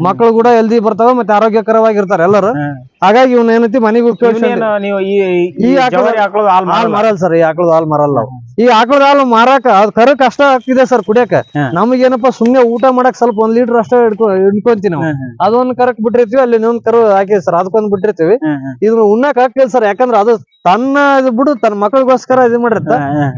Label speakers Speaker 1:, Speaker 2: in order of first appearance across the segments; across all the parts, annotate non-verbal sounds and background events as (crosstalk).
Speaker 1: ಮಕ್ಕಳು ಕೂಡ ಹೆಲ್ದಿ ಬರ್ತಾವ ಮತ್ತೆ ಆರೋಗ್ಯಕರವಾಗಿರ್ತಾರೆ ಎಲ್ಲರೂ. ಹಾಗಾಗಿ ಇವ್ನ ಏನೈತಿ ಮನೆಗೆ
Speaker 2: ನೀವು ಈ
Speaker 1: ಈ
Speaker 2: ಈ
Speaker 1: ಆಕಳ-
Speaker 2: ಜವಾರಿ ಹಾಕೊಳ್ಳೋದು ಹಾಲ್
Speaker 1: ಹಾಲ್
Speaker 2: ಮಾರಲ್ಲ.
Speaker 1: ಸರ್ ಈ ಆಕಳದ ಹಾಲ್ ಮಾರಲ್ಲ ನಾವು ಈ ಆಕಳದ ಹಾಲು ಮಾರಾಕ ಅದ್ ಕರ ಕಷ್ಟ ಆಗ್ತಿದೆ ಸರ್ ಕುಡಿಯಕ. ನಮಗೇನಪ್ಪಾ ಸುಮ್ನೆ ಊಟ ಮಾಡಕ್ ಸ್ವಲ್ಪ ಒಂದ್ ಲೀಟರ್ ಅಷ್ಟೇ ಹಿಡ್ಕೊ ಹಿಡ್ಕೊಂತೀವಿ ನಾವು. ಅದೊಂದ್ ಕರಕ್ ಬಿಟ್ಟಿರ್ತೀವಿ ಅಲ್ಲಿ ಇನ್ನೊಂದ್ ಕರು ಹಾಕಿ ಸರ್ ಅದಕ್ಕೊಂದ್ ಬಿಟ್ಟಿರ್ತೀವಿ. ಇದನ್ನ ಉಣ್ಣಕ್ ಹಾಕ್ತಿಲ್ಲ ಸರ್ ಯಾಕಂದ್ರೆ ಅದು ತನ್ನ ಇದು ಬಿಡು ತನ್ನ ಮಕ್ಕಳಿಗೋಸ್ಕರ ಇದು ಮಾಡಿರ್ತ.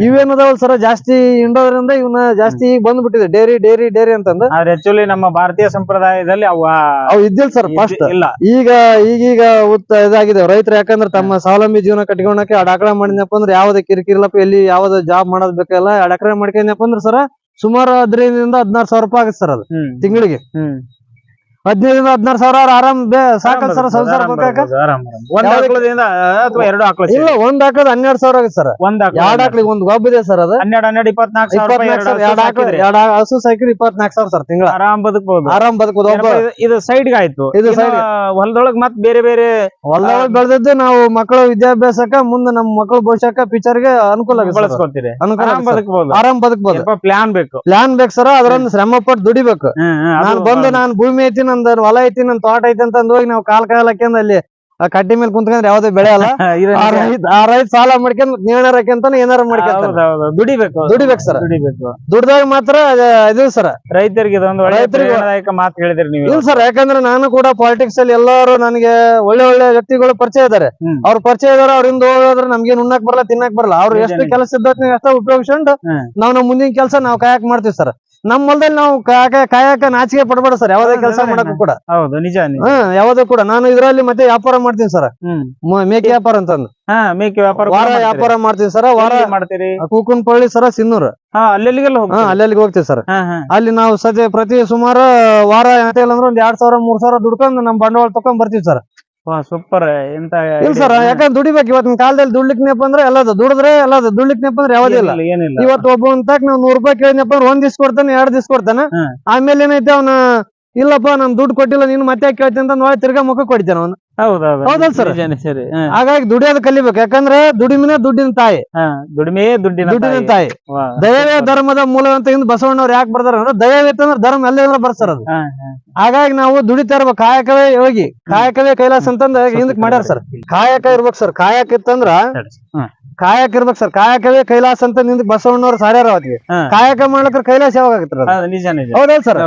Speaker 1: ಇವೇನದಾವಲ್ ಸರ್ ಜಾಸ್ತಿ ಹಿಂಡೋದ್ರಿಂದ ಇವನ್ನ ಜಾಸ್ತಿ ಈಗ ಬಂದ್ಬಿಟ್ಟಿದೆ ಡೇರಿ ಡೇರಿ ಡೇರಿ
Speaker 2: ಅಂತಂದ್ರೆ ಆಕ್ಚುಲಿ ನಮ್ಮ ಭಾರತೀಯ ಸಂಪ್ರದಾಯದಲ್ಲಿ ಅವ
Speaker 1: ಅವು ಇದ್ದಿಲ್ಲ ಸರ್ ಫಸ್ಟ್
Speaker 2: ಇಲ್ಲ.
Speaker 1: ಈಗ ಈಗೀಗ ಉತ್ತ ಇದಾಗಿದೆ. ರೈತರು ಯಾಕಂದ್ರೆ ತಮ್ಮ ಸ್ವಾವಲಂಬಿ ಜೀವನ ಕಟ್ಕೊಳಕ್ಕೆ ಎರಡ್ ಎಕರೆ ಮಾಡಿದ್ನಪ್ಪ ಅಂದ್ರೆ ಯಾವ್ದೇ ಕಿರಿಕಿರಿಲ್ಲಪ್ಪ ಎಲ್ಲಿ ಯಾವ್ದು ಜಾಬ್ ಮಾಡೋದ್ ಬೇಕಲ್ಲ ಎರಡ್ ಎಕರೆ ಮಾಡ್ಕೊಂಡ್ನಪ್ಪ ಅಂದ್ರೆ ಸರ ಸುಮಾರು ಹದಿನೈದರಿಂದ ಹದಿನಾರು ಸಾವಿರ ರೂಪಾಯಿ ಆಗುತ್ತೆ ಸರ್ ಅದು ತಿಂಗಳಿಗೆ. ಹದಿನೈದರಿಂದ ಹದಿನಾರು ಸಾವಿರ ಆರಾಮ್ ಸಾಕಲ್ ಸರ್ ಸಂಸಾರ
Speaker 2: ಅಥವಾ ಎರಡು ಆಕಳ
Speaker 1: ಇಲ್ಲ ಒಂದ್ ಹಾಕದ್ ಹನ್ನೆರಡು ಸಾವಿರ ಆಗುತ್ತೆ ಸರ್.
Speaker 2: ಒಂದ್
Speaker 1: ಎರಡ್ ಆಕಳಿಗೆ ಒಂದ್ ಗೊಬ್ಬ ಇದೆ ಸರ್ ಅದು.
Speaker 2: ಹನ್ನೆರಡು ಹನ್ನೆರಡು ಇಪ್ಪತ್ನಾಲ್ಕು ಸಾವಿರ ಎರಡು ಹಸು
Speaker 1: ಸೈಕಲ್
Speaker 2: ಸಾಕಿದ್ರೆ.
Speaker 1: ಇಪ್ಪತ್ನಾಲ್ಕು ಸಾವಿರ ಸರ್ ತಿಂಗಳ.
Speaker 2: ಆರಾಮ್ ಬದುಕಬಹುದು
Speaker 1: ಆರಾಮ್ ಬದುಕಬಹುದು ಒಬ್ಬ
Speaker 2: ಇದು- ಸೈಡ್ ಆಯ್ತು.
Speaker 1: ಇದು ಸೈಡ್.
Speaker 2: ಹೊಲದೊಳಗ್ ಮತ್ ಬೇರೆ ಬೇರೆ
Speaker 1: ಹೊಲದೊಳಗ್ ಬೆಳೆದಿದ್ದು ನಾವು ಮಕ್ಕಳ ವಿದ್ಯಾಭ್ಯಾಸಕ್ಕ ಮುಂದೆ ನಮ್ಮ ಮಕ್ಕಳ ಭವಿಷ್ಯಕ್ಕ ಫ್ಯೂಚರ್ಗೆ ಅನುಕೂಲ ಆಗುತ್ತೆ
Speaker 2: ಬಳಸ್ಕೊತೀರಿ
Speaker 1: ಅನುಕೂಲ.
Speaker 2: ಬದುಕಬಹುದು
Speaker 1: ಆರಾಮ್ ಬದುಕಬಹುದು
Speaker 2: ಪ್ಲಾನ್ ಬೇಕು.
Speaker 1: ಪ್ಲಾನ್ ಬೇಕು ಸರ್ ಅದ್ರೊಂದು ಶ್ರಮ ಪಟ್ಟು ದುಡಿಬೇಕು. ನಾನ್ ಬಂದು ನಾನ್ ಭೂಮಿ ಐತಿ ನಂದು ಹೊಲ ಐತಿ ನನ್ ತೋಟ ಐತಿ ಅಂತ ಅಂದ್ ಹೋಗಿ ನಾವು ಕಾಲ್ ಕಾಲ್ ಹಾಕ್ಯಂಡ್ ಅಲ್ಲಿ ಆ ಕಡ್ಡಿ ಮೇಲೆ ಕುಂತ್ಕೊಂಡ್ರೆ ಯಾವ್ದು ಬೆಳೆ ಅಲ್ಲ (laughs) ಆ. ರೈತ ಸಾಲ ಮಾಡ್ಕೊಂಡ್ ನೇಣರ್ ಹಾಕಂತ ಏನಾರ
Speaker 2: ಮಾಡ್ಕೊಂಡ್ಬೇಕು. ದುಡಿಬೇಕು
Speaker 1: ದುಡಿಬೇಕು sir.
Speaker 2: ದುಡಿಬೇಕು
Speaker 1: ದುಡ್ದಾಗ ಮಾತ್ರ ಇದು ಸರ್
Speaker 2: ರೈತರಿಗೆ ಇದೊಂದು ಮಾತು ಹೇಳಿದ್ರಿ ನೀವು
Speaker 1: ಇಲ್ಲ ಸರ್ ಯಾಕಂದ್ರೆ ನಾನು ಕೂಡ ಪಾಲಿಟಿಕ್ಸ್ ಅಲ್ಲಿ ಎಲ್ಲರೂ ನನಗೆ ಒಳ್ಳೆ ಒಳ್ಳೆ ವ್ಯಕ್ತಿಗಳು ಪರಿಚಯ ಇದಾರೆ. ಅವ್ರ ಪರಿಚಯ ಇದಾರೆ ಅವ್ರಿಂದ ಹೋಗೋದ್ರೆ ನಮ್ಗೇನ್ ಉಣ್ಣಕ್ ಬರಲ್ಲ ತಿನ್ನಕ್ ಬರಲ್ಲ ಅವ್ರು ಎಷ್ಟು ಕೆಲಸ ಇದ್ದ ಅಷ್ಟ ಉಪಯೋಗಿಸ್ಕೊಂಡು. ನಾವ್ ನಮ್ಮ ಮುಂದಿನ ಕೆಲಸ ನಾವು ಕಾಯಕ್ ಮಾಡ್ತೀವಿ ಸರ್ ನಮ್ಮ ಹೊಲದಲ್ಲಿ ನಾವು ಕಾಯಕ ಕಾಯಕ ನಾಚಿಕೆ ಪಡಬೇಡ ಸರ್. ಯಾವ್ದೇ ಕೆಲಸ ಮಾಡಕ್ಕೂ ಕೂಡ.
Speaker 2: ಹೌದು ನಿಜ
Speaker 1: ಹ್ಮ್ ಯಾವ್ದು ಕೂಡ. ನಾನು ಇದ್ರಲ್ಲಿ ಮತ್ತೆ ವ್ಯಾಪಾರ ಮಾಡ್ತೀನಿ ಸರ್. ಮೇಕೆ ವ್ಯಾಪಾರ ಅಂತಂದು.
Speaker 2: ಮೇಕೆ ವ್ಯಾಪಾರ
Speaker 1: ವಾರ ವ್ಯಾಪಾರ ಮಾಡ್ತೀನಿ ಸರ್. ವಾರ
Speaker 2: ಮಾಡ್ತೀರಿ?
Speaker 1: ಕೂಕುನ್ಪಳ್ಳಿ ಸರ ಸಿನ್ನೂರ್.
Speaker 2: ಹಾ ಅಲ್ಲೆಲ್ಲಿಗೆಲ್ಲ
Speaker 1: ಅಲ್ಲೆಲ್ಲಿಗೆ ಹೋಗ್ತೀವಿ ಸರ್. ಅಲ್ಲಿ ನಾವು ಸದ್ಯ ಪ್ರತಿ ಸುಮಾರು ವಾರ ಎಂತ ಇಲ್ಲ ಅಂದ್ರೆ ಒಂದ್ ಎರಡ್ ಸಾವಿರ ಮೂರ್ ಸಾವಿರ ದುಡ್ಕೊಂಡು ನಮ್ ಬಂಡವಾಳ ತಕೊಂಡ್ ಬರ್ತೀವಿ ಸರ್.
Speaker 2: ವಾ ಸೂಪರ್ ಎಂತ
Speaker 1: ಇಲ್ಲ ಸರ್ ಯಾಕಂದ್ರೆ ದುಡಿಬೇಕು. ಇವತ್ತಿನ ಕಾಲದಲ್ಲಿ ದುಡ್ಲಿಕ್ನಪ್ಪ ಅಂದ್ರೆ ಎಲ್ಲದು. ದುಡಿದ್ರೆ ಎಲ್ಲದು. ದುಡ್ಲಿಕ್ನಪ್ಪ ಅಂದ್ರೆ ಯಾವುದೇ ಇಲ್ಲ.
Speaker 2: ಏನಿಲ್ಲ,
Speaker 1: ಇವತ್ತು ಒಬ್ಬ ಅಂತ ನಾವ್ ನೂರ್ ರೂಪಾಯಿ ಕೇಳಿದ್ನಪ್ಪ ಅಂದ್ರೆ ಒಂದ್ ದಿವ್ಸ ಕೊಡ್ತಾನೆ ಎರಡ್ ದಿವ್ಸ ಕೊಡ್ತಾನೆ. ಆಮೇಲೆ ಏನೈತೆ ಅವನ ಇಲ್ಲಪ್ಪ ನಾನು ದುಡ್ಡು ಕೊಟ್ಟಿಲ್ಲ ನೀನು ಮತ್ತೆ ಕೇಳ್ತೀನಿ ಅಂತ ನೋಡಿ ತಿರ್ಗಾ ಮುಖ ಕೊಡ್ತೇನೆ ಅವನು. ಹೌದಲ್ಲ
Speaker 2: ನಿಜ, ಸರಿ.
Speaker 1: ಹಾಗಾಗಿ ದುಡಿಯೋದು ಕಲಿಬೇಕು ಯಾಕಂದ್ರೆ ದುಡಿಮಿನ ದುಡ್ಡಿನ ತಾಯಿ.
Speaker 2: ದುಡಿಮೆ ದುಡ್ಡಿನ
Speaker 1: ದುಡ್ಡಿನ
Speaker 2: ತಾಯಿ.
Speaker 1: ದಯವೇ ಧರ್ಮದ ಮೂಲ ಅಂತ ಹಿಂದ್ ಬಸವಣ್ಣವ್ರು ಯಾಕೆ ಬರ್ತಾರ ಅಂದ್ರೆ ದಯವೇ ಅಂದ್ರೆ ಧರ್ಮ ಎಲ್ಲ ಬರ್ತಾರ ಅದು. ಹಾಗಾಗಿ ನಾವು ದುಡಿತಾ ಇರ್ಬೇಕು ಕಾಯಕವೇ ಯೋಗಿ ಕಾಯಕವೇ ಕೈಲಾಸ ಅಂತಂದ ಹಿಂದಕ್ ಮಾಡ್ಯಾರ ಸರ್. ಕಾಯಕ ಇರ್ಬೇಕು ಸರ್ ಕಾಯಕ ಇತ್ತಂದ್ರ. ಕಾಯಕ ಇರ್ಬೇಕು ಸರ್. ಕಾಯಕವೇ ಕೈಲಾಸ ಅಂತ ನಿಂದ ಬಸವಣ್ಣವ್ರು ಸಾರ್ಯಾರ ಅವತ್ತಿಗೆ ಕಾಯಕ ಮಾಡ್ಲಕ್ರ ಕೈಲಾಸ ಯಾವಾಗ ಆಗತ್ತರ ಹೌದಲ್ ಸರ್?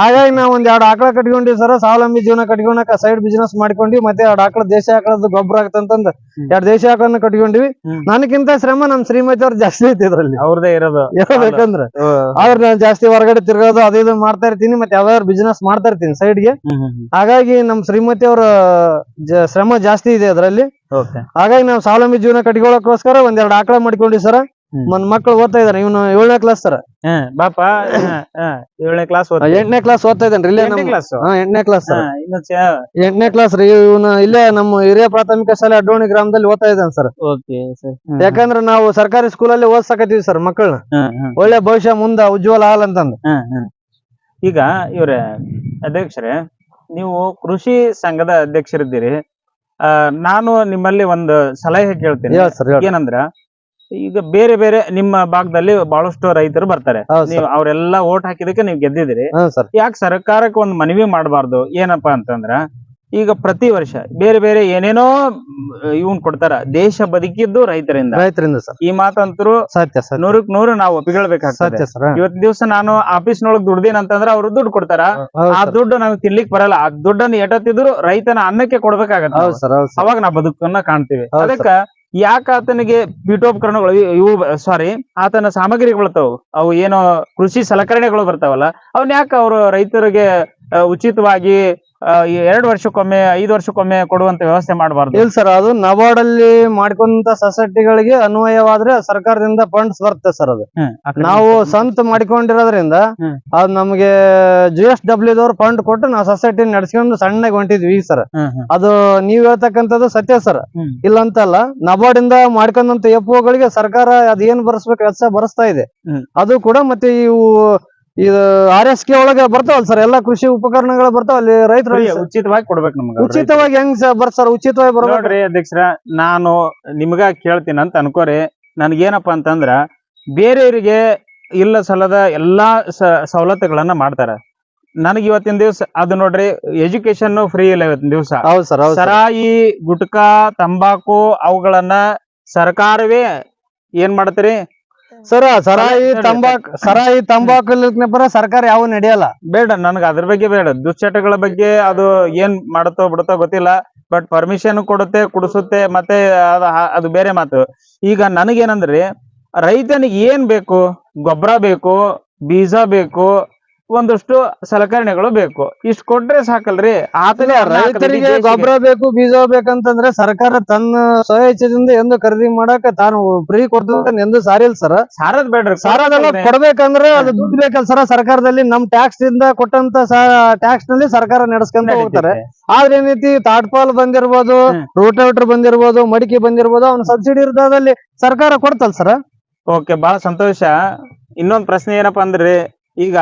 Speaker 1: ಹಾಗಾಗಿ ನಾವ್ ಒಂದ್ ಎರಡು ಆಕಳ ಕಟ್ಕೊಂಡಿವಿ ಸರ್. ಸ್ವಾವಲಂಬಿ ಜೀವನ ಕಟ್ಕೊಳಕ ಸೈಡ್ ಬಿಸಿನೆಸ್ ಮಾಡ್ಕೊಂಡಿ ಮತ್ತೆ ಎರಡು ಆಕಳ ದೇಶ ಆಕಳದ ಗೊಬ್ಬರ ಆಗತ್ತಂತಂದ್. ಎರಡು ದೇಶ ಆಕಳನ್ನ ಕಟ್ಕೊಂಡಿವಿ. ನನಗಿಂತ ಶ್ರಮ ನಮ್ ಶ್ರೀಮತಿ ಅವ್ರ ಜಾಸ್ತಿ ಐತಿ ಇದ್ರಲ್ಲಿ.
Speaker 2: ಅವ್ರದೇ ಇರೋದು.
Speaker 1: ಹೇಳ್ಬೇಕಂದ್ರ ಆದ್ರೆ ನಾನು ಜಾಸ್ತಿ ಹೊರಗಡೆ ತಿರ್ಗೋದು ಅದ ಇದು ಮಾಡ್ತಾ ಇರ್ತೀನಿ. ಮತ್ತೆ ಯಾವ್ದಾದ್ರು ಬಿಸಿನೆಸ್ ಮಾಡ್ತಾ ಇರ್ತೀನಿ ಸೈಡ್ಗೆ. ಹಾಗಾಗಿ ನಮ್ ಶ್ರೀಮತಿ ಅವ್ರ ಶ್ರಮ ಜಾಸ್ತಿ ಇದೆ ಅದರಲ್ಲಿ. ಹಾಗಾಗಿ ನಾವು ಸ್ವಾವಲಂಬಿ ಜೀವನ ಕಟ್ಕೊಳ್ಳೋಕೋಸ್ಕರ ಒಂದೆರಡು ಆಕಳ ಮಾಡ್ಕೊಂಡಿ ಸರ್. ಮನ್ ಮಕ್ಳು ಓದ್ತಾ ಇದಾರೆ ಇವನು ಏಳನೇ ಕ್ಲಾಸ್ ಸರ್.
Speaker 2: ಬಾಪ ಏಳನೇ ಕ್ಲಾಸ್
Speaker 1: ಎಂಟನೇ ಕ್ಲಾಸ್ ಓದ್ತಾ ಇದ್ದಾನೆ ಇಲ್ಲೇ ಎಂಟನೇ ಕ್ಲಾಸ್ ಸರ್. ಎಂಟನೇ ಕ್ಲಾಸ್ ರೀ ಇವನು ಇಲ್ಲೇ ನಮ್ಮ ಹಿರಿಯ ಪ್ರಾಥಮಿಕ ಶಾಲೆ ಅಡ್ಡೋಣಿ ಗ್ರಾಮದಲ್ಲಿ ಓದ್ತಾ ಇದ್ದಾನೆ ಸರ್. ಯಾಕಂದ್ರೆ ನಾವು ಸರ್ಕಾರಿ ಸ್ಕೂಲ್ ಅಲ್ಲಿ ಓದ್ಸಕತ್ತೀವಿ ಸರ್ ಮಕ್ಕಳನ್ನ. ಒಳ್ಳೆ ಭವಿಷ್ಯ ಮುಂದ ಉಜ್ವಲ ಹಾಲ್ ಅಂತಂದು.
Speaker 2: ಈಗ ಇವ್ರೆ ಅಧ್ಯಕ್ಷರೇ ನೀವು ಕೃಷಿ ಸಂಘದ ಅಧ್ಯಕ್ಷರಿದ್ದೀರಿ. ನಾನು ನಿಮ್ಮಲ್ಲಿ ಒಂದು ಸಲಹೆ ಕೇಳ್ತೇನೆ. ಏನಂದ್ರ ಈಗ ಬೇರೆ ಬೇರೆ ನಿಮ್ಮ ಭಾಗದಲ್ಲಿ ಬಹಳಷ್ಟು ರೈತರು ಬರ್ತಾರೆ. ನೀವು ಅವರೆಲ್ಲ ಓಟ್ ಹಾಕಿದಕ್ಕೆ ನೀವು
Speaker 1: ಗೆದ್ದಿದ್ರಿ
Speaker 2: ಯಾಕೆ ಸರ್ಕಾರಕ್ಕೆ ಒಂದು ಮನವಿ ಮಾಡಬಾರ್ದು? ಏನಪ್ಪಾ ಅಂತಂದ್ರ ಈಗ ಪ್ರತಿ ವರ್ಷ ಬೇರೆ ಬೇರೆ ಏನೇನೋ ಇವನ್ ಕೊಡ್ತಾರ. ದೇಶ ಬದುಕಿದ್ದು ರೈತರಿಂದ.
Speaker 1: ರೈತರಿಂದ ಸರ್.
Speaker 2: ಈ ಮಾತಂತರು
Speaker 1: ಸತ್ಯ ಸರ್
Speaker 2: ನೂರಕ್ ನೂರು ನಾವು ಒಪ್ಪಿಕೊಳ್ಬೇಕಾಗ್ತದೆ.
Speaker 1: ಸತ್ಯ ಸರ್
Speaker 2: ಇವತ್ ದಿವಸ ನಾನು ಆಫೀಸ್ ನೊಳಗ್ ಅಂತಂದ್ರ ಅವ್ರು ದುಡ್ಡು ಕೊಡ್ತಾರ. ಆ ದುಡ್ಡು ನಮ್ಗೆ ತಿನ್ಲಿಕ್ ಬರಲ್ಲ. ಆ ದುಡ್ಡನ್ನ ಎಟತ್ತಿದ್ರು ರೈತನ ಅನ್ನಕ್ಕೆ ಕೊಡ್ಬೇಕಾಗತ್ತೆ ಅವಾಗ ನಾವು ಬದುಕನ್ನ ಕಾಣ್ತೀವಿ. ಅದಕ್ಕ ಯಾಕ ಆತನಿಗೆ ಪೀಠೋಪಕರಣಗಳು ಇವ್- ಸಾರಿ ಆತನ ಸಾಮಗ್ರಿಗಳು ಬರ್ತಾವ. ಅವು ಏನೋ ಕೃಷಿ ಸಲಕರಣೆಗಳು ಬರ್ತಾವಲ್ಲ. ಅವನ್ ಯಾಕ ಅವ್ರು ರೈತರಿಗೆ ಉಚಿತವಾಗಿ ಎರಡ್ ವರ್ಷಕ್ಕೊಮ್ಮೆ ಐದು ವರ್ಷಕ್ಕೊಮ್ಮೆ ಕೊಡುವಂತ ವ್ಯವಸ್ಥೆ ಮಾಡಬಾರ್ದು.
Speaker 1: ಇಲ್ಲ ಸರ್ ಅದು ನಬಾರ್ಡ್ ಅಲ್ಲಿ ಮಾಡ್ಕೊಂತ ಸೊಸೈಟಿಗಳಿಗೆ ಅನ್ವಯವಾದ್ರೆ ಸರ್ಕಾರದಿಂದ ಫಂಡ್ಸ್ ಬರುತ್ತೆ ಸರ್ ಅದು. ನಾವು ಸ್ವಂತ ಮಾಡಿಕೊಂಡಿರೋದ್ರಿಂದ
Speaker 2: ಅದು
Speaker 1: ಅದ್ ನಮ್ಗೆ ಜಿ ಎಸ್ ಡಬ್ಲ್ಯೂ ದವ್ರು ಫಂಡ್ ಕೊಟ್ಟು ನಾವು ಸೊಸೈಟಿ ನಡ್ಸ್ಕೊಂಡು ಸಣ್ಣಗೆ ಹೊಂಟಿದ್ವಿ ಈಗ ಸರ್ ಅದು ನೀವ್ ಹೇಳ್ತಕ್ಕಂಥದ್ದು ಸತ್ಯ ಸರ್.
Speaker 2: ಇಲ್ಲಂತಲ್ಲ
Speaker 1: ಇಲ್ಲ ಅಂತಲ್ಲ ನಬಾರ್ಡ್ ಇಂದ ಮಾಡ್ಕೊಂಡಂತ ಎಫ್ ಸರ್ಕಾರ ಅದೇನ್ ಬರ್ಸ್ಬೇಕು ಕೆಲಸ ಬರಸ್ತಾ ಇದೆ. ಅದು ಕೂಡ ಮತ್ತೆ ಇವು ಇದು ಆರ್ ಎಸ್ ಕೆ ಒಳಗೆ ಬರ್ತಾವಲ್ ಸರ್? ಎಲ್ಲಾ ಕೃಷಿ ಉಪಕರಣಗಳು ಬರ್ತಾವ ಅಲ್ಲಿ ರೈತರು?
Speaker 2: ಉಚಿತವಾಗಿ ಕೊಡ್ಬೇಕು ನಮ್ಗೆ
Speaker 1: ಉಚಿತವಾಗಿ ಹೆಂಗ್ ಬರ್ತಾರ ಉಚಿತವಾಗಿ ಬರ್ಬೇಕು?
Speaker 2: ನೋಡ್ರಿ ಅಧ್ಯಕ್ಷರ ನಾನು ನಿಮ್ಗ ಕೇಳ್ತೀನಿ ಅಂತ ಅನ್ಕೋರಿ. ನನ್ಗೇನಪ್ಪಾ ಅಂತಂದ್ರ ಬೇರೆಯವರಿಗೆ ಇಲ್ಲ ಸಲದ ಎಲ್ಲಾ ಸವಲತ್ತುಗಳನ್ನ ಮಾಡ್ತಾರ. ನನಗೆ ಇವತ್ತಿನ ದಿವಸ ಅದು ನೋಡ್ರಿ ಎಜುಕೇಶನ್ ಫ್ರೀ ಇಲ್ಲ ಇವತ್ತಿನ ದಿವಸ.
Speaker 1: ಸರ್.
Speaker 2: ಸರಾಯಿ ಗುಟ್ಕಾ ತಂಬಾಕು ಅವುಗಳನ್ನ ಸರ್ಕಾರವೇ ಏನ್ ಮಾಡ್ತೀರಿ?
Speaker 1: ಸರ ಸರಾಯಿ ತಂಬಾಕ್ ಸರಾಯಿ ತಂಬಾಕು ಇಲ್ಲಕ್ನಪ್ಪರ ಸರ್ಕಾರ ಯಾವ ನಡೆಯಲ್ಲ.
Speaker 2: ಬೇಡ ನನ್ಗೆ ಅದ್ರ ಬಗ್ಗೆ ಬೇಡ. ದುಶ್ಚಟಗಳ ಬಗ್ಗೆ ಅದು ಏನ್ ಮಾಡುತ್ತೋ ಬಿಡುತ್ತೋ ಗೊತ್ತಿಲ್ಲ. ಬಟ್ ಪರ್ಮಿಷನ್ ಕೊಡುತ್ತೆ ಕುಡಿಸುತ್ತೆ ಮತ್ತೆ ಅದ ಅದು ಬೇರೆ ಮಾತು. ಈಗ ನನಗೇನಂದ್ರಿ ರೈತನಿಗೆ ಏನ್ ಬೇಕು? ಗೊಬ್ಬರ ಬೇಕು ಬೀಜ ಬೇಕು ಒಂದಷ್ಟು ಸಲಕರಣೆಗಳು ಬೇಕು. ಇಷ್ಟು ಕೊಟ್ರೆ ಸಾಕಲ್ರಿ? ಆತನೇ
Speaker 1: ರೈತರಿಗೆ ಗೊಬ್ಬರ ಬೇಕು ಬೀಜ ಬೇಕಂತಂದ್ರೆ ಸರ್ಕಾರ ತನ್ನ ಸ್ವಇಚ್ಛೆದಿಂದ ಎಂದು ಖರೀದಿ ಮಾಡಕ ತಾನು ಫ್ರೀ ಕೊಡ್ತದ ಎಂದು ಸಾರಿಲ್ ಸರ್.
Speaker 2: ಸಾರದ್ ಬೇಡ್ರಿ
Speaker 1: ಸಾರದೆಲ್ಲ. ಕೊಡ್ಬೇಕಂದ್ರೆ ಅದು ದುಡ್ಡು ಬೇಕಲ್ಲ ಸರ ಸರ್ಕಾರದಲ್ಲಿ. ನಮ್ ಟ್ಯಾಕ್ಸ್ ಇಂದ ಕೊಟ್ಟಂತ ಟ್ಯಾಕ್ಸ್ನಲ್ಲಿ ಸರ್ಕಾರ ನಡೆಸ್ಕೊಂತ ಹೋಗ್ತಾರೆ. ಆದ್ರೆ ಏನೈತಿ ತಾಟ್ಪಾಲ್ ಬಂದಿರ್ಬೋದು. ರೋಟೋವೇಟರ್ ಬಂದಿರ್ಬೋದು ಮಡಿಕೆ ಬಂದಿರ್ಬೋದು ಅವ್ನ ಸಬ್ಸಿಡಿ ಇರ್ತದಲ್ಲಿ ಸರ್ಕಾರ ಕೊಡ್ತಲ್ ಸರ್.
Speaker 2: ಓಕೆ ಬಹಳ ಸಂತೋಷ. ಇನ್ನೊಂದ್ ಪ್ರಶ್ನೆ ಏನಪ್ಪಾ ಅಂದ್ರೆ ಈಗ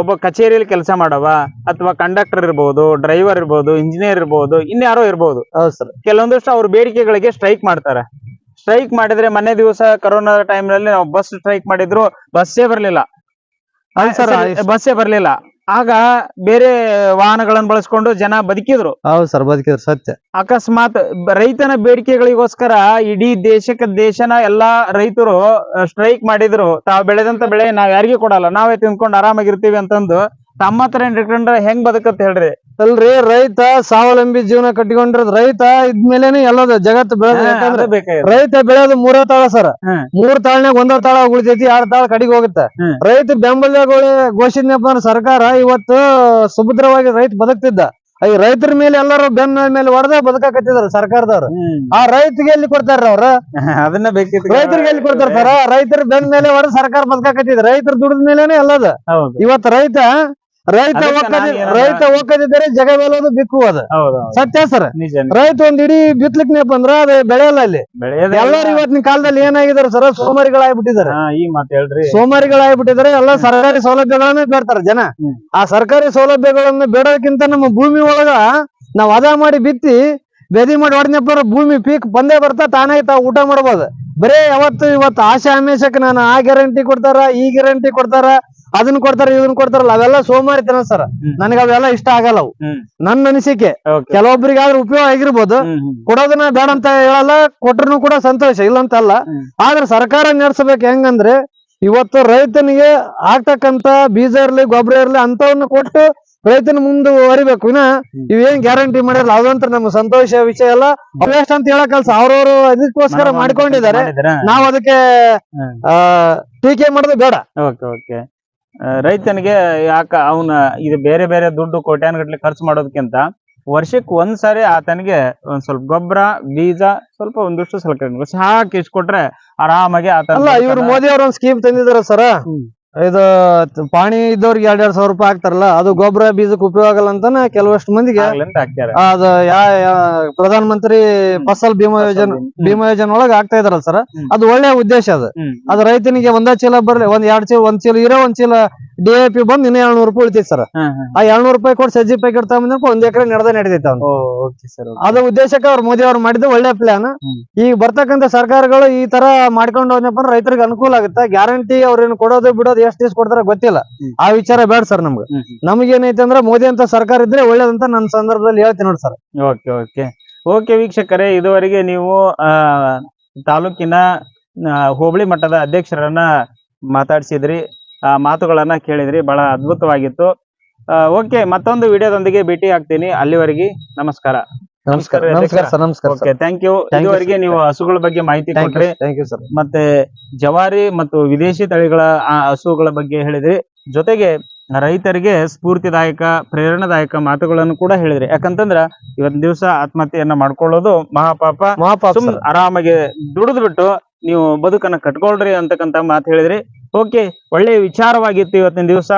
Speaker 2: ಒಬ್ಬ ಕಚೇರಿಯಲ್ಲಿ ಕೆಲಸ ಮಾಡವ ಅಥವಾ ಕಂಡಕ್ಟರ್ ಇರ್ಬೋದು ಡ್ರೈವರ್ ಇರ್ಬೋದು ಇಂಜಿನಿಯರ್ ಇರ್ಬೋದು ಇನ್ಯಾರೋ ಇರ್ಬೋದು.
Speaker 1: ಹೌದ್ ಸರ್
Speaker 2: ಕೆಲವೊಂದಷ್ಟು ಅವ್ರ ಬೇಡಿಕೆಗಳಿಗೆ ಸ್ಟ್ರೈಕ್ ಮಾಡ್ತಾರೆ. ಸ್ಟ್ರೈಕ್ ಮಾಡಿದ್ರೆ ಮನೆ ದಿವಸ ಕರೋನಾ ಟೈಮ್ನಲ್ಲಿ ನಾವು ಬಸ್ ಸ್ಟ್ರೈಕ್ ಮಾಡಿದ್ರು ಬಸ್ಸೇ ಬರ್ಲಿಲ್ಲ. ಬಸ್ಸೇ ಬರ್ಲಿಲ್ಲ. ಆಗ ಬೇರೆ ವಾಹನಗಳನ್ನು ಬಳಸ್ಕೊಂಡು ಜನ ಬದುಕಿದ್ರು.
Speaker 1: ಹೌದ್ ಸರ್ ಬದುಕಿದ್ರು ಸತ್ಯ.
Speaker 2: ಅಕಸ್ಮಾತ್ ರೈತನ ಬೇಡಿಕೆಗಳಿಗೋಸ್ಕರ ಇಡೀ ದೇಶಕ್ಕೆ ದೇಶನ ಎಲ್ಲಾ ರೈತರು ಸ್ಟ್ರೈಕ್ ಮಾಡಿದ್ರು. ತಾವ್ ಬೆಳೆದಂತ ಬೆಳೆ ನಾವ್ ಯಾರಿಗೂ ಕೊಡಲ್ಲ. ನಾವೇ ತಿನ್ಕೊಂಡು ಆರಾಮಾಗಿರ್ತೀವಿ ಅಂತಂದು ತಮ್ಮ ಹತ್ರ ಹೆಂಗ್ ಬದುಕತ್ ಹೇಳ್ರಿ.
Speaker 1: ಅಲ್ರಿ ರೈತ ಸ್ವಾವಲಂಬಿ ಜೀವನ ಕಟ್ಟಿಕೊಂಡಿರೋದು ರೈತ ಇದ್ಮೇಲೇನೆ ಎಲ್ಲದ ಜಗತ್ತು ಬೆಳೆದ ಯಾಕಂದ್ರೆ ರೈತ ಬೆಳೆಯೋದು ಮೂರ ತಾಳ ಸರ್. ಮೂರ್ ತಾಳ್ನಾಗ ಒಂದ ತಾಳ ಉಳಿತೈತಿ ಎರಡ್ ತಾಳ ಕಡಿಗೆ ಹೋಗುತ್ತೆ. ರೈತ ಬೆಂಬಲ ಘೋಷಿದ್ನಪ್ಪ ಅಂದ್ರೆ ಸರ್ಕಾರ ಇವತ್ತು ಸುಭದ್ರವಾಗಿ ರೈತ ಬದುಕ್ತಿದ್ದ. ಈ ರೈತರ ಮೇಲೆ ಎಲ್ಲಾರು ಬೆನ್ನ ಮೇಲೆ ಹೊಡೆದ ಬದುಕಾಕತ್ತಿದಾರ ಸರ್ಕಾರದವ್ರು. ಆ ರೈತಗೆ ಎಲ್ಲಿ ಕೊಡ್ತಾರ ಅವ್ರ? (laughs)
Speaker 2: ಅದನ್ನ ಬೇಕಿತ್ತು
Speaker 1: ರೈತರಿಗೆ ಎಲ್ಲಿ ಕೊಡ್ತಾರ ಸರ್? ರೈತರ ಬೆನ್ನ ಮೇಲೆ ಹೊಡೆದ ಸರ್ಕಾರ ಬದುಕಾಕತ್ತಿದ್. ರೈತರ ದುಡಿದ ಮೇಲೆನೆ ಎಲ್ಲದ. ಇವತ್ತು ರೈತ ರೈತ ಒಕ್ಕದಿ ರೈತ ಒಕ್ಕದಿದ್ದರೆ ಜಗ ಮೇಲೋದು ಬಿಕ್ಕು
Speaker 2: ಹೌದು.
Speaker 1: ಸತ್ಯ ಸರ್. ರೈತ ಒಂದ್ ಇಡೀ ಬಿತ್ಲಿಕ್ನೇ ಅಂದ್ರ ಅದು ಬೆಳೆಯಲ್ಲ ಅಲ್ಲಿ. ಎಲ್ಲರೂ ಇವತ್ತಿನ ಕಾಲದಲ್ಲಿ ಏನಾಗಿದ್ದಾರೆ ಸರ್? ಸೋಮಾರಿಗಳಾಗ್ಬಿಟ್ಟಿದ್ದಾರೆ. ಸೋಮಾರಿಗಳಾಗ್ಬಿಟ್ಟಿದ್ದಾರೆ ಎಲ್ಲ ಸರ್ಕಾರಿ ಸೌಲಭ್ಯಗಳನ್ನ ಬೇಡ್ತಾರೆ ಜನ. ಆ ಸರ್ಕಾರಿ ಸೌಲಭ್ಯಗಳನ್ನ ಬೇಡೋದಕ್ಕಿಂತ ನಮ್ಮ ಭೂಮಿ ಒಳಗ ನಾವ್ ಅದ ಮಾಡಿ ಬಿತ್ತಿ ಬೆದಿ ಮಾಡಿ ಹೊಡೆದಪ್ಪ ಭೂಮಿ ಪೀಕ್ ಬಂದೇ ಬರ್ತಾ ತಾನೇ ತಾವು ಊಟ ಮಾಡ್ಬೋದು. ಬರೇ ಯಾವತ್ತು ಇವತ್ತು ಆಶಾ ಆಮೇಶಕ್ಕೆ ನಾನು ಆ ಗ್ಯಾರಂಟಿ ಕೊಡ್ತಾರ ಈ ಗ್ಯಾರಂಟಿ ಕೊಡ್ತಾರ ಅದನ್ನ ಕೊಡ್ತಾರ ಇದನ್ನ ಕೊಡ್ತಾರಲ್ಲ ಅವೆಲ್ಲ ಸೋಮಾರಿತನ ಸರ್. ನನಗೆ ಅವೆಲ್ಲ ಇಷ್ಟ ಆಗಲ್ಲ ಅವು. ನನ್ನ ಅನಿಸಿಕೆ.
Speaker 2: ಕೆಲವೊಬ್ಬರಿಗೆ
Speaker 1: ಕೆಲವೊಬ್ಬರಿಗಾದ್ರೂ ಉಪಯೋಗ ಆಗಿರ್ಬೋದು. ಕೊಡೋದನ್ನ ಬೇಡ ಅಂತ ಹೇಳಲ್ಲ ಕೊಟ್ರು ಕೂಡ ಸಂತೋಷ ಇಲ್ಲ ಅಂತಲ್ಲ
Speaker 2: ಅಲ್ಲ
Speaker 1: ಆದ್ರೆ ಸರ್ಕಾರ ನಡೆಸಬೇಕು ಹೆಂಗಂದ್ರೆ ಇವತ್ತು ರೈತನಿಗೆ ಆಗ್ತಕ್ಕಂತ ಬೀಜ ಇರ್ಲಿ ಗೊಬ್ಬರ ಇರ್ಲಿ ಅಂತವನ್ನ ಕೊಟ್ಟು ರೈತನ ಮುಂದುವರಿಬೇಕು ಇನ್ನ
Speaker 2: ಹ್ಮ್.
Speaker 1: ಇವೇನ್ ಗ್ಯಾರಂಟಿ ಮಾಡಿರಲ್ಲ ಅದಂತ ನಮ್ಗೆ ಸಂತೋಷ ವಿಷಯ ಅಲ್ಲ. ಅವೆಸ್ಟ್ ಅಂತ ಹೇಳಕ್ಕಲ್ಲ ಅವ್ರವ್ರು ಅದಕ್ಕೋಸ್ಕರ ಮಾಡ್ಕೊಂಡಿದ್ದಾರೆ? ನಾವ್ ಅದಕ್ಕೆ ಟೀಕೆ ಮಾಡೋದು ಬೇಡ.
Speaker 2: ಓಕೆ ಓಕೆ ರೈತನಿಗೆ ಯಾಕ ಅವನ ಇದು ಬೇರೆ ಬೇರೆ ದುಡ್ಡು ಕೋಟ್ಯಾನ್ಗಟ್ಲೆ ಖರ್ಚು ಮಾಡೋದಕ್ಕಿಂತ ವರ್ಷಕ್ಕೆ ಒಂದ್ಸಾರಿ ಆತನಿಗೆ ಒಂದ್ ಸ್ವಲ್ಪ ಗೊಬ್ಬರ ಬೀಜ ಸ್ವಲ್ಪ ಒಂದಿಷ್ಟು ಸಲಕರಣೆ ಸಾಕು ಇಷ್ಟು ಕೊಟ್ರೆ ಆರಾಮಾಗಿ ಆತ
Speaker 1: ಅಲ್ಲ ಇವ್ರು ಮೋದಿ ಅವ್ರ ಒಂದ್ ಸ್ಕೀಮ್ ತಂದಿದಾರ ಸರ. ಇದು ಪಾಣಿ ಇದ್ದವ್ರಿಗೆ ಎರಡ್ ಎರಡ್ ಸಾವಿರ ರೂಪಾಯಿ ಹಾಕ್ತಾರಲ್ಲ ಅದು ಗೊಬ್ಬರ ಬೀಜಕ್ಕೆ ಉಪಯೋಗ ಆಗಲ್ಲ ಅಂತಾನೆ ಕೆಲವಷ್ಟು ಮಂದಿಗೆ ಅದ ಯಾ ಪ್ರಧಾನ ಮಂತ್ರಿ ಫಸಲ್ ಭೀಮಾ ಯೋಜನೆ ಭೀಮಾ ಯೋಜನೆ ಒಳಗ ಆಗ್ತಾ ಇದಾರಲ್ಲ ಸರ್. ಅದು ಒಳ್ಳೆ ಉದ್ದೇಶ ಅದು. ಅದು ರೈತನಿಗೆ ಒಂದ ಚೀಲ ಬರ್ಲಿ ಒಂದ್ ಎರಡ್ ಚೀಲ ಒಂದ್ ಚೀಲ ಇರೋ ಒಂದ್ ಚೀಲ ಡಿ ಎ ಪಿ ಬಂದ್ ಇನ್ನ ರೂಪಾಯಿ ಉಳಿತೈತಿ ಸರ್. ಆ ಎರಡ್ನೂರು ರೂಪಾಯಿ ಕೊಟ್ಟು ಸಜ್ಜಿ ಪ್ಯಾಕೆಟ್ ತಗೊಂಡ್ ಒಂದ್ ಎಕರೆ ನಡೆದ ನಡೀತೈತೆ ಅವ್ನು. ಅದು ಉದ್ದೇಶಕ್ಕೆ ಅವ್ರು ಮೋದಿ ಅವ್ರು ಮಾಡಿದ್ದು ಒಳ್ಳೆ ಪ್ಲಾನ್. ಈಗ ಬರ್ತಕ್ಕಂತ ಸರ್ಕಾರಗಳು ಈ ತರ ಮಾಡ್ಕೊಂಡು ಹೋದ್ನಪ್ಪ ಅಂದ್ರೆ ರೈತರಿಗೆ ಅನುಕೂಲ ಆಗುತ್ತೆ? ಗ್ಯಾರಂಟಿ ಅವ್ರೇನು ಕೊಡೋದು ಬಿಡೋದು ಎಷ್ಟು ದಿವಸ ಕೊಡ್ತಾರ ಗೊತ್ತಿಲ್ಲ. ಆ ವಿಚಾರ ಬೇಡ ಸರ್ ನಮ್ಗೆ. ನಮಗೇನೈತೆ ಅಂದ್ರೆ ಮೋದಿ ಅಂತ ಸರ್ಕಾರ ಇದ್ರೆ ಒಳ್ಳೇದಂತ ನನ್ನ ಸಂದರ್ಭದಲ್ಲಿ ಹೇಳ್ತೀನಿ ನೋಡಿ ಸರ್
Speaker 2: ಓಕೆ ಓಕೆ ಓಕೆ ವೀಕ್ಷಕರೇ ಇದುವರೆಗೆ ನೀವು ಆ ತಾಲೂಕಿನ ಹೋಬಳಿ ಮಟ್ಟದ ಅಧ್ಯಕ್ಷರನ್ನ ಮಾತಾಡ್ಸಿದ್ರಿ. ಮಾತುಗಳನ್ನ ಕೇಳಿದ್ರಿ ಬಹಳ ಅದ್ಭುತವಾಗಿತ್ತು. ಓಕೆ ಮತ್ತೊಂದು ವಿಡಿಯೋದೊಂದಿಗೆ ಭೇಟಿ ಆಗ್ತೀನಿ. ಅಲ್ಲಿವರೆಗೆ ನಮಸ್ಕಾರ.
Speaker 1: ನಮಸ್ಕಾರ
Speaker 2: ನಮಸ್ಕಾರ
Speaker 1: ನಮಸ್ಕಾರ ಸರ್ ನಮಸ್ಕಾರ
Speaker 2: ಓಕೆ ಥ್ಯಾಂಕ್ ಯು
Speaker 1: you,
Speaker 2: ಇದುವರೆಗೆ ನೀವು ಹಸುಗಳ ಬಗ್ಗೆ ಮಾಹಿತಿ ಕೊಟ್ರಿ.
Speaker 1: ಸರ್
Speaker 2: ಮತ್ತೆ ಜವಾರಿ ಮತ್ತು ವಿದೇಶಿ ತಳಿಗಳ ಹಸುಗಳ ಬಗ್ಗೆ ಹೇಳಿದ್ರಿ. ಜೊತೆಗೆ ರೈತರಿಗೆ ಸ್ಫೂರ್ತಿದಾಯಕ ಪ್ರೇರಣಾದಾಯಕ ಮಾತುಗಳನ್ನು ಕೂಡ ಹೇಳಿದ್ರಿ. ಯಾಕಂತಂದ್ರ ಇವತ್ತಿನ ದಿವಸ ಆತ್ಮಹತ್ಯೆಯನ್ನ ಮಾಡ್ಕೊಳ್ಳೋದು ಮಹಾಪಾಪ.
Speaker 1: ಮಹಾಪಾಪ
Speaker 2: ಆರಾಮಾಗಿ ದುಡಿದ್ಬಿಟ್ಟು ನೀವು ಬದುಕನ್ನ ಕಟ್ಕೊಳ್ರಿ ಅಂತಕ್ಕಂತ ಮಾತು ಹೇಳಿದ್ರಿ. ಓಕೆ ಒಳ್ಳೆಯ ವಿಚಾರವಾಗಿತ್ತು ಇವತ್ತಿನ ದಿವಸ.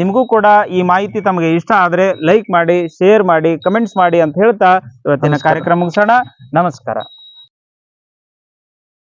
Speaker 2: ನಿಮಗೂ ಕೂಡ ಈ ಮಾಹಿತಿ ತಮಗೆ ಇಷ್ಟ ಆದರೆ ಲೈಕ್ ಮಾಡಿ ಶೇರ್ ಮಾಡಿ ಕಮೆಂಟ್ಸ್ ಮಾಡಿ ಅಂತ ಹೇಳ್ತಾ ಇವತ್ತಿನ. ಕಾರ್ಯಕ್ರಮ ಮುಗಿಸೋಣ. ನಮಸ್ಕಾರ.